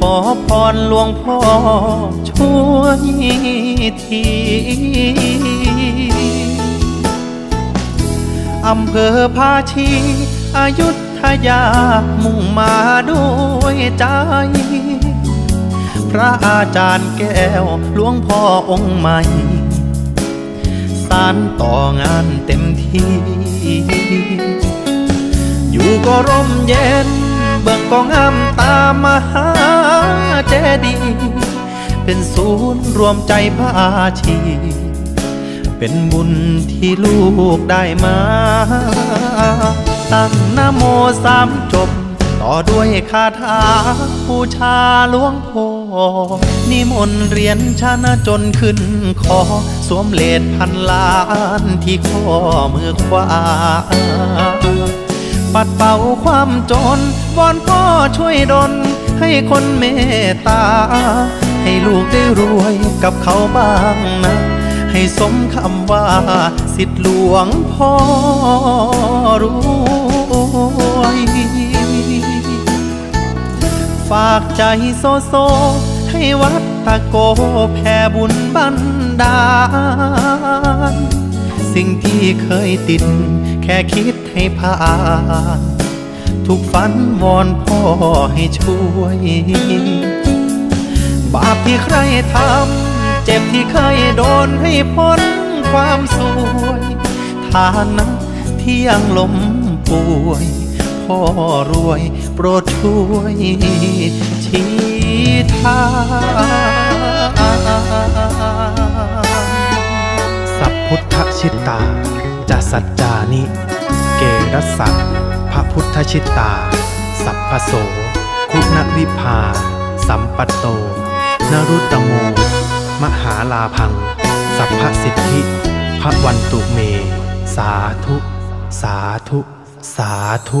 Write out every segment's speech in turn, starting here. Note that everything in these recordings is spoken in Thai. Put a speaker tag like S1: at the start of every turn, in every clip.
S1: ขอพรหลวงพ่อช่วยทีอำเภอภาชีอายุทยามุ่งมาด้วยใจ พระอาจารย์แก้วหลวงพ่อองค์ใหม่สารต่องานเต็มที่ อยู่ก็ร่มเย็น เบิ่งก็งามตามมหาเจดีย์เป็นศูนย์รวมใจพาชี เป็นบุญที่ลูกได้มา ตั้งนโมสามจบ ต่อด้วยคาถาบูชาหลวงพ่อนิมนต์เรียนชนะจนขึ้นคอ สวมเลดพันล้านที่ข้อมือขวา ปัดเป่าความจน วอนพ่อช่วยดลให้คนเมตตา ให้ลูกได้รวยกับเขาบ้างนะ ให้สมคำว่า สิทธิหลวงพ่อรวยฝากใจโซโซ ให้วัดตะโกแผ่บุญบันดาลสิ่งที่เคยติด แค่คิด ให้ผ่าน ทุกฝันวอนพ่อให้ช่วย บาปที่ใครทำ เจ็บที่เคยโดนให้พ้นความสวยฐานะที่ยังล้มป่วย พ่อรวยโปรดช่วยชี้ทาง
S2: สัพพุทธชิตตาจะสัจจานิ เกรัสสะพระพุทธชิตตา สัพพโส คุณวิภา สัมปัตโต นรุตตโม มหาลาพัง สัพพสิทธิ พระวันตุเม สาธุ สาธุ สาธุ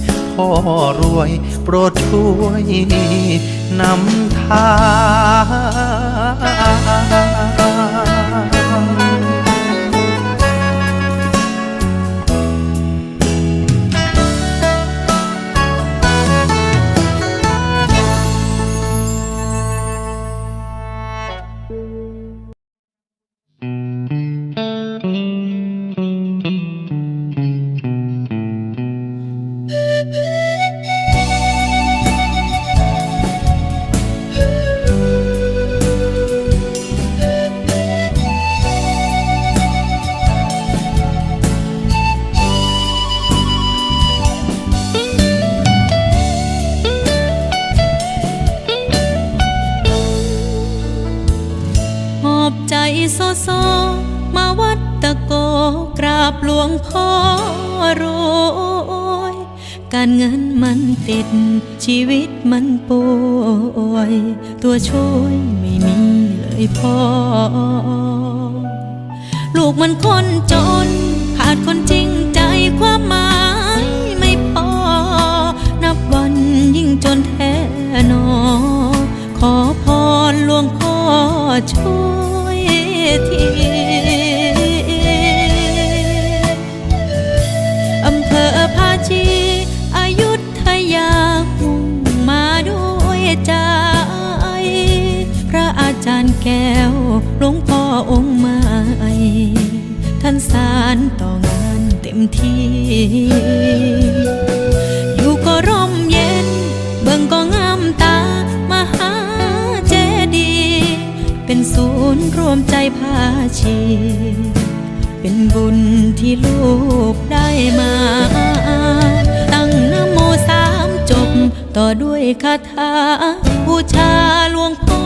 S1: พ่อรวย โปรดช่วยนำทาง
S3: โซมาวัดตะโกกราบหลวงพ่อรวยการเงินมันติด ชีวิตมันป่วย ตัวช่วยไม่มีเลยพ่อ ลูกมันคนจน ขาดคนจริงใจความหมายไม่พอ นับวันยิ่งจนแท้นอ ขอพรหลวงพ่อช่วย ทีอำเภอภาชีอายุทยามุ่งมาด้วยใจพระอาจารย์แก้วหลวงพ่อองค์ใหม่ท่านสารต่องานเต็มที่ รวมใจพาชี เป็นบุญที่ลูกได้มา ตั้งนโมสามจบ ต่อด้วยคาถาบูชาหลวงพ่อ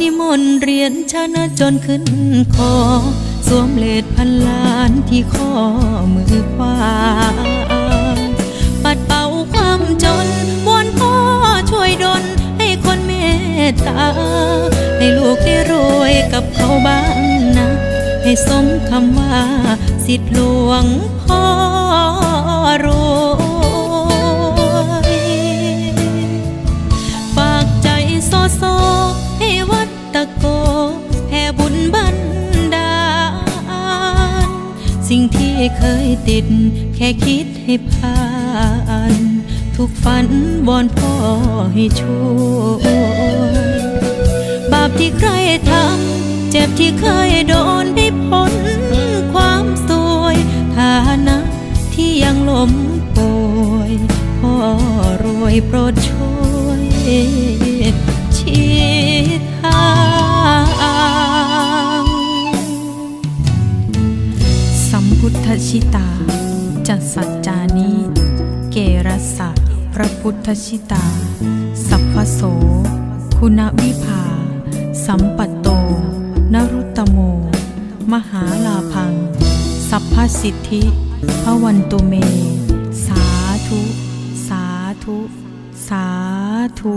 S3: นิมนต์เรียนชนะจนขึ้นคอ สวมเลดพันล้านที่ข้อมือขวาปัดเป่าความจนวอนพ่อช่วยดลให้คนเมตตา ให้ลูกได้รวยกับเขาบ้างนะ ให้สมคำว่า สิทธิหลวงพ่อรวย ฝากใจโซโซให้วัดตะโกแผ่บุญบันดาล สิ่งที่เคยติด แค่คิดให้ผ่านทุกฝันวอนพ่อให้ช่วย ที่ใครทำเจ็บที่เคยโดนได้พ้นความสวยฐานะที่ยังล้มป่วยพ่อรวยโปรดช่วยชี้ทางสัมพุทธชิตาจัสสัจจานิเกรัสสะพระพุทธชิตา สัพพโส คุณวิภา สัมปัตโต นรุตโม มหาลาพัง สัพพสิทธิพระวันตุเม สาธุ สาธุ สาธุ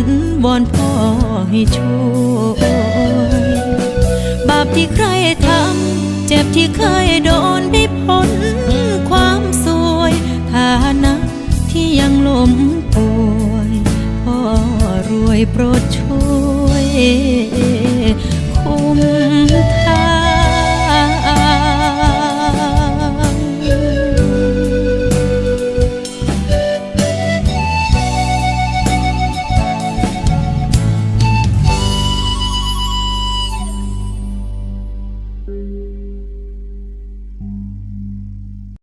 S3: นวอนพ่อให้ช่วยบาปที่ใครทำเจ็บที่เคยโดนได้พ้นความสวยฐานะที่ยังล้มป่วย พ่อรวยโปรดช่วย